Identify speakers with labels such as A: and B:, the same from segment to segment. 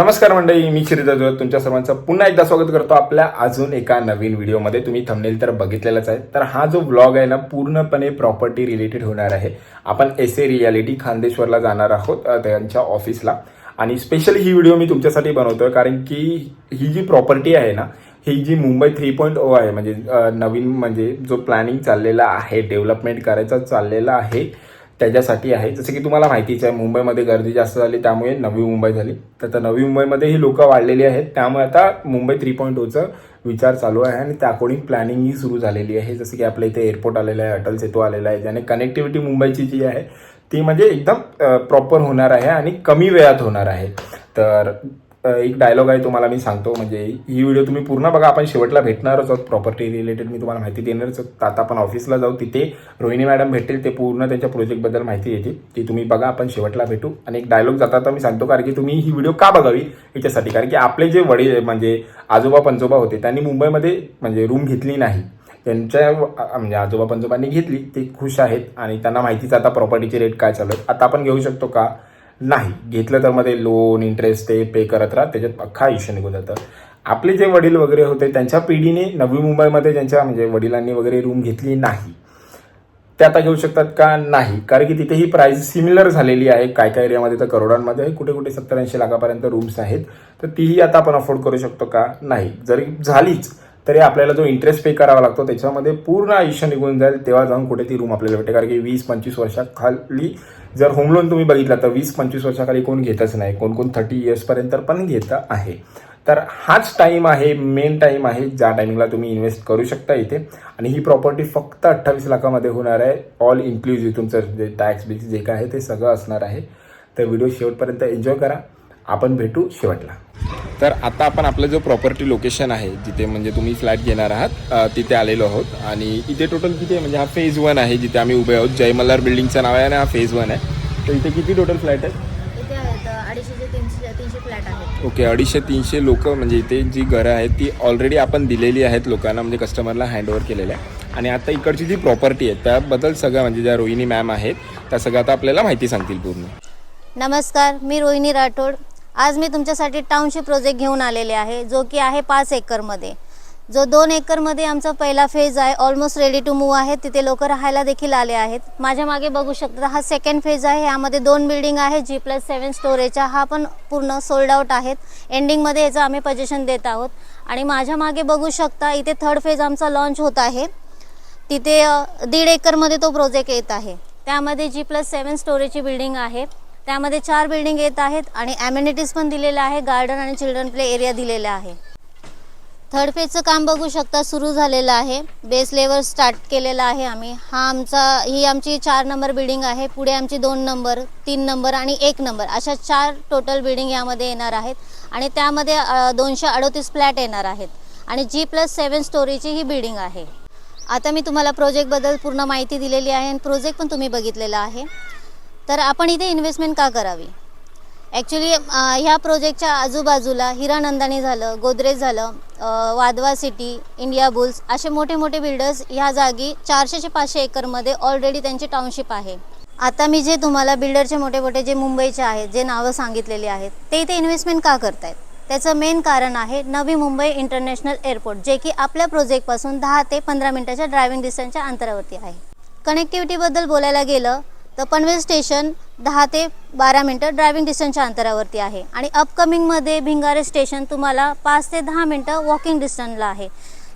A: नमस्कार मंडळी मी श्रीधर जोत तुमच्या सर्वांचं पुन्हा एकदा स्वागत करतो आपल्या अजून एका नवीन व्हिडिओमध्ये. तुम्ही थंबनेल तर बघितलेलाच आहे. तर हा जो व्लॉग आहे ना पूर्णपणे प्रॉपर्टी रिलेटेड होणार आहे. आपण एस ए रियालिटी खांदेश्वरला जाणार आहोत त्यांच्या ऑफिसला आणि स्पेशली ही व्हिडिओ मी तुमच्यासाठी बनवतोय कारण की ही जी प्रॉपर्टी आहे ना ही जी मुंबई थ्री पॉईंट ओ आहे म्हणजे नवीन म्हणजे जो प्लॅनिंग चाललेला आहे डेव्हलपमेंट करायचा चाललेला आहे त्याच्यासाठी आहे. जसं की तुम्हाला माहितीच आहे मुंबईमध्ये गर्दी जास्त झाली त्यामुळे नवी मुंबई झाली. तर आता नवी मुंबईमध्ये ही लोकं वाढलेली आहेत. त्यामुळे आता मुंबई थ्री पॉईंट ओचं विचार चालू आहे आणि त्या अकॉर्डिंग प्लॅनिंगही सुरू झालेली आहे. जसं की आपल्या इथे एअरपोर्ट आलेलं आहे अटल सेतू आलेला आहे ज्याने कनेक्टिव्हिटी मुंबईची जी आहे ती म्हणजे एकदम प्रॉपर होणार आहे आणि कमी वेळात होणार आहे. तर एक डायलॉग आहे तुम्हाला मी सांगतो. म्हणजे ही व्हिडिओ तुम्ही पूर्ण बघा. आपण शेवटला भेटणारच आहोत. प्रॉपर्टी रिलेटेड मी तुम्हाला माहिती देणारच आहोत. आता आपण ऑफिसला जाऊ. तिथे रोहिणी मॅडम भेटेल ते पूर्ण त्यांच्या प्रोजेक्टबद्दल माहिती देतील. ती तुम्ही बघा. आपण शेवटला भेटू. आणि एक डायलॉग जाता तर मी सांगतो. कारण की तुम्ही ही व्हिडिओ का बघावी याच्यासाठी? कारण की आपले जे वडील म्हणजे आजोबा पंजोबा होते त्यांनी मुंबईमध्ये म्हणजे रूम घेतली नाही. त्यांच्या म्हणजे आजोबा पंजोबांनी घेतली. ते खुश आहेत. आणि त्यांना माहितीच आता प्रॉपर्टीचे रेट काय चालू आहेत. आता आपण घेऊ शकतो का? नाही. घेतलं तर मध्ये लोन इंटरेस्ट ते पे करत राहत त्याच्यात अख्खा आयुष्य निघून जातं. आपले जे वडील वगैरे होते त्यांच्या पिढीने नवी मुंबईमध्ये ज्यांच्या म्हणजे वडिलांनी वगैरे रूम घेतली नाही. ते आता घेऊ शकतात का? नाही. कारण की तिथे ही प्राईस सिमिलर झालेली आहे. काय काय एरियामध्ये तर करोडांमध्ये आहे. कुठे कुठे सत्तर ऐंशी लाखापर्यंत रूम्स आहेत. तर तीही आता आपण अफोर्ड करू शकतो का? नाही. जरी झालीच तरी आपल्याला जो इंटरेस्ट पे करावा लागतो त्याच्यामध्ये पूर्ण आयुष्य निघून जाईल तेव्हा जाऊन कुठे ती रूम आपल्याला भेटेल. कारण की वीस पंचवीस वर्षाखाली जर होम लोन तुम्ही बघितला तर वीस पंचवीस वर्षाखाली कोण घेतच नाही. कोण कोण थर्टी इयर्सपर्यंत पण घेतं आहे. तर हाच टाईम आहे मेन टाईम आहे ज्या टायमिंगला तुम्ही इन्व्हेस्ट करू शकता इथे. आणि ही प्रॉपर्टी फक्त अठ्ठावीस लाखामध्ये होणार आहे. ऑल इन्क्लुझिव्ह तुमचं जे टॅक्स बिल जे काय आहे ते सगळं असणार आहे. तर व्हिडिओ शेवटपर्यंत एन्जॉय करा. आपण भेटू शेवटला. तर आता आपण आपलं जो प्रॉपर्टी लोकेशन आहे जिथे म्हणजे तुम्ही फ्लॅट घेणार आहात तिथे आलेलो आहोत. आणि इथे टोटल किती आहे? म्हणजे हा फेज वन आहे जिथे आम्ही उभे आहोत. जय मल्हार बिल्डिंगचं नाव आहे आणि हा फेज वन आहे. तर इथे किती टोटल फ्लॅट आहे ओके अडीचशे तीनशे लोक म्हणजे इथे जी घरं आहेत ती ऑलरेडी आपण दिलेली आहेत लोकांना म्हणजे कस्टमरला हँडओव्हर केलेल्या. आहे आणि आता इकडची जी प्रॉपर्टी आहे त्याबद्दल सगळं म्हणजे ज्या रोहिणी मॅम आहेत त्या सगळं आता आपल्याला माहिती सांगतील पूर्ण.
B: नमस्कार मी रोहिणी राठोड. आज मी तुमच्यासाठी टाउनशिप प्रोजेक्ट घेऊन आलेले आहे जो की आहे पाच एकरमध्ये. जो दोन एकरमध्ये आमचा पहिला फेज आहे ऑलमोस्ट रेडी टू मूव आहे तिथे लोक राहायला देखील आले आहेत. माझ्या मागे बघू शकता हा सेकंड फेज आहे यामध्ये दोन बिल्डिंग आहे जी प्लस सेवन स्टोरेजच्या हा पण पूर्ण सोल्ड आउट आहेत. एंडिंगमध्ये याचं आम्ही पजेशन देत आहोत. आणि माझ्या मागे बघू शकता इथे थर्ड फेज आमचा लॉन्च होत आहे. तिथे दीड एकरमध्ये तो प्रोजेक्ट येत आहे. त्यामध्ये जी प्लस सेवन स्टोरेजची बिल्डिंग आहे. त्यामध्ये चार बिल्डिंग येत आहेत आणि ॲम्युनिटीज पण दिलेल्या आहे गार्डन आणि चिल्ड्रन प्ले एरिया दिलेला आहे. थर्ड फेजचं काम बघू शकता सुरू झालेलं आहे. बेस लेवल स्टार्ट केलेला आहे आम्ही. हा आमचा ही आमची चार नंबर बिल्डिंग आहे. पुढे आमची दोन नंबर तीन नंबर आणि एक नंबर अशा चार टोटल बिल्डिंग यामध्ये येणार आहेत. आणि त्यामध्ये दोनशे अडोतीस फ्लॅट येणार आहेत. आणि जी प्लस सेवन स्टोरीची ही बिल्डिंग आहे. आता मी तुम्हाला प्रोजेक्टबद्दल पूर्ण माहिती दिलेली आहे आणि प्रोजेक्ट पण तुम्ही बघितलेला आहे. तर आपण इथे इन्व्हेस्टमेंट का करावी? ॲक्च्युली ह्या प्रोजेक्टच्या आजूबाजूला हिरानंदानी झालं गोदरेज झालं वादवा वाधवा सिटी इंडिया बुल्स असे मोठे मोठे बिल्डर्स ह्या जागी चारशे ते पाचशे एकरमध्ये ऑलरेडी त्यांची टाउनशिप आहे. आता मी जे तुम्हाला बिल्डरचे मोठे मोठे जे मुंबईचे आहेत जे नावं सांगितलेली आहेत ते इथे इन्व्हेस्टमेंट का करतायत? त्याचं मेन कारण आहे नवी मुंबई इंटरनॅशनल एअरपोर्ट जे की आपल्या प्रोजेक्टपासून दहा ते पंधरा मिनिटाच्या ड्रायव्हिंग डिस्टन्सच्या अंतरावरती आहे. कनेक्टिव्हिटीबद्दल बोलायला गेलं तर पनवेल स्टेशन दहा ते बारा मिनटं ड्रायव्हिंग डिस्टन्सच्या अंतरावरती आहे. आणि अपकमिंगमध्ये भिंगारे स्टेशन तुम्हाला पाच ते दहा मिनटं वॉकिंग डिस्टन्सला आहे.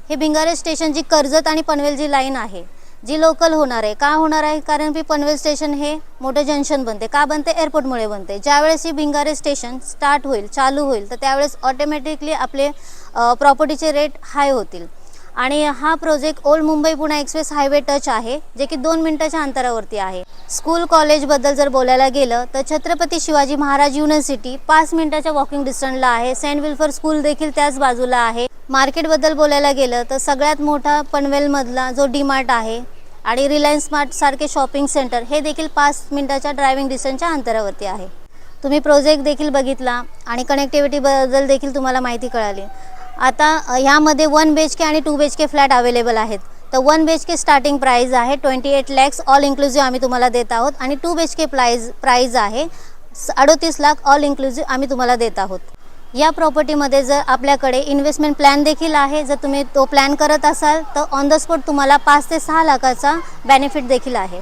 B: हे भिंगारे स्टेशन जी कर्जत आणि पनवेल जी लाईन आहे जी लोकल होणार आहे. का होणार आहे? कारण की पनवेल स्टेशन हे मोठं जंक्शन बनते. का बनते? एअरपोर्टमुळे बनते. ज्यावेळेस ही भिंगारे स्टेशन स्टार्ट होईल चालू होईल तर त्यावेळेस ऑटोमॅटिकली आपले प्रॉपर्टीचे रेट हाय होतील. आणि हा project old Mumbai Pune express highway touch आहे जे की दोन मिनिटाच्या अंतरावरती आहे. स्कूल कॉलेजबद्दल जर बोलायला गेलं तर छत्रपती शिवाजी महाराज युनिव्हर्सिटी पाच मिनिटाच्या वॉकिंग डिस्टन्सला आहे. सेंट विल्फर स्कूल देखील त्याच बाजूला आहे. मार्केटबद्दल बोलायला गेलं तर सगळ्यात मोठा पनवेलमधला जो डी मार्ट आहे आणि रिलायन्स स्मार्ट सारखे शॉपिंग सेंटर हे देखील पाच मिनिटाच्या ड्रायव्हिंग डिस्टन्सच्या अंतरावरती आहे. तुम्ही प्रोजेक्ट देखील बघितला आणि कनेक्टिव्हिटीबद्दल देखील तुम्हाला माहिती कळाली. आता ह्यामध्ये वन बी एच के आणि two B H K flat available आहेत. तर one B H K starting price आहे twenty eight lakhs all inclusive आम्ही तुम्हाला देत आहोत. आणि two B H K price price आहे अडतीस अडोतीस लाख ऑल इन्क्लुझिव्ह आम्ही तुम्हाला देत आहोत. या प्रॉपर्टीमध्ये जर आपल्याकडे इन्व्हेस्टमेंट प्लॅन देखील आहे जर तुम्ही तो प्लॅन करत असाल तर ऑन द स्पॉट तुम्हाला पाच ते सहा लाखाचा बेनिफिट देखील आहे.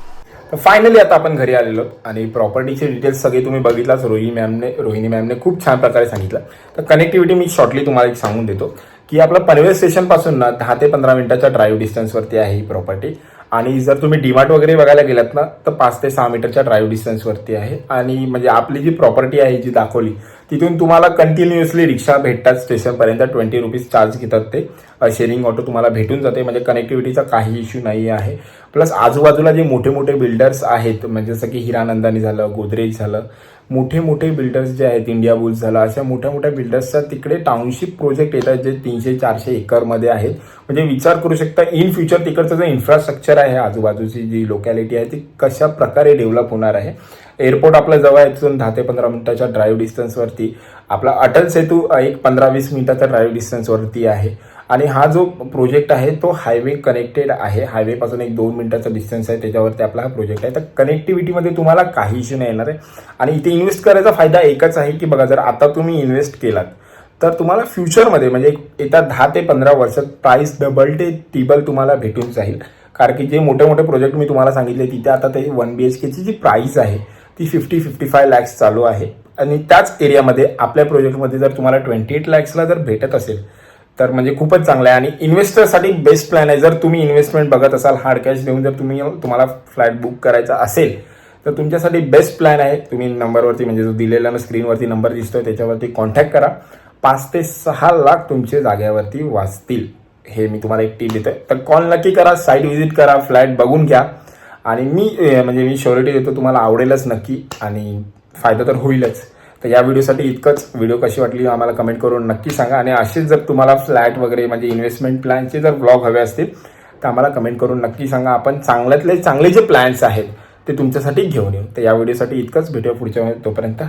A: फायनली आता आपण घरी आलेलो आणि प्रॉपर्टीचे डिटेल्स सगळे तुम्ही बघितलाच. रोहिणी मॅमने रोहिणी मॅमने खूप छान प्रकारे सांगितलं. तर कनेक्टिव्हिटी मी शॉर्टली तुम्हाला एक सांगून देतो की आपलं पनवेल स्टेशनपासून ना दहा ते पंधरा मिनिटाच्या ड्राईव्ह डिस्टन्सवरती आहे ही प्रॉपर्टी आणि जर तुम्ही डीमार्ट वगैरे बघायला गेलात ना तर पाच ते सहा मीटरच्या ड्राईव्ह डिस्टन्सवरती आहे. आणि म्हणजे आपली जी प्रॉपर्टी आहे जी दाखवली तिथून तुम्हाला कंटिन्युअसली रिक्षा भेटतात स्टेशनपर्यंत. ट्वेंटी रुपीज चार्ज घेतात ते. शेअरिंग ऑटो तुम्हाला भेटून जाते. म्हणजे कनेक्टिव्हिटीचा काही इश्यू नाही आहे. प्लस आजूबाजूला जे मोठे मोठे बिल्डर्स आहेत म्हणजे जसं की हिरानंदानी झालं गोदरेज झालं मोठे मोठे बिल्डर्स जे आहेत इंडिया बुल्स झालं अशा मोठ्या मोठ्या बिल्डर्सच्या तिकडे टाउनशिप प्रोजेक्ट येतात जे तीनशे चारशे एकरमध्ये आहेत. म्हणजे विचार करू शकता इन फ्युचर तिकडचं जे इन्फ्रास्ट्रक्चर आहे आजूबाजूची जी लोकॅलिटी आहे ती कशा प्रकारे डेव्हलप होणार आहे. एअरपोर्ट आपल्या जवळ आहे तिथून दहा ते पंधरा मिनिटाच्या ड्राईव्ह डिस्टन्सवरती आपला अटल सेतू एक पंधरा वीस मिनिटाच्या ड्राईव्ह डिस्टन्सवरती आहे. आणि हा जो प्रोजेक्ट आहे तो हायवे कनेक्टेड आहे. हायवेपासून एक दोन मिनिटाचा डिस्टन्स आहे त्याच्यावरती आपला हा प्रोजेक्ट आहे. तर कनेक्टिव्हिटीमध्ये तुम्हाला काही इश्यू नाही येणार आहे. आणि इथे इन्व्हेस्ट करायचा फायदा एकच आहे की बघा जर आता तुम्ही इन्व्हेस्ट केलात तर तुम्हाला फ्युचरमध्ये म्हणजे येत्या दहा ते पंधरा वर्षात प्राईस डबल ते टिबल तुम्हाला भेटून जाईल. कारण की जे मोठे मोठे प्रोजेक्ट मी तुम्हाला सांगितले तिथे आता ते वन बी एच केची जी प्राईस आहे ती फिफ्टी फिफ्टी फाय लॅक्स चालू आहे. आणि त्याच एरियामध्ये आपल्या प्रोजेक्टमध्ये जर तुम्हाला ट्वेंटी एट लॅक्सला जर भेटत असेल तर म्हणजे खूपच चांगलं आहे. आणि इन्व्हेस्टरसाठी बेस्ट प्लॅन आहे. जर तुम्ही इन्व्हेस्टमेंट बघत असाल हार्ड कॅश देऊन जर तुम्ही तुम्हाला फ्लॅट बुक करायचा असेल तर तुमच्यासाठी बेस्ट प्लॅन आहे. तुम्ही नंबरवरती म्हणजे जो दिलेला ना स्क्रीनवरती नंबर दिसतोय त्याच्यावरती कॉन्टॅक्ट करा. पाच ते सहा लाख तुमचे जाग्यावरती वाचतील. हे मी तुम्हाला एक टीप देतोय. तर कॉल नक्की करा साईट व्हिजिट करा फ्लॅट बघून घ्या. आणि मी म्हणजे मी श्योरिटी देतो तुम्हाला आवडेलच नक्की. आणि फायदा तर होईलच. तर या व्हिडिओसाठी इतकंच. व्हिडिओ कशी वाटली आम्हाला कमेंट करून नक्की सांगा. आणि असेच जर तुम्हाला फ्लॅट वगैरे म्हणजे इन्व्हेस्टमेंट प्लॅनचे जर ब्लॉग हवे असतील तर आम्हाला कमेंट करून नक्की सांगा. आपण चांगल्यातले चांगले जे प्लॅन्स आहेत ते तुमच्यासाठी घेऊन येऊ. तर या व्हिडिओसाठी इतकंच. भेटूया पुढच्या तोपर्यंत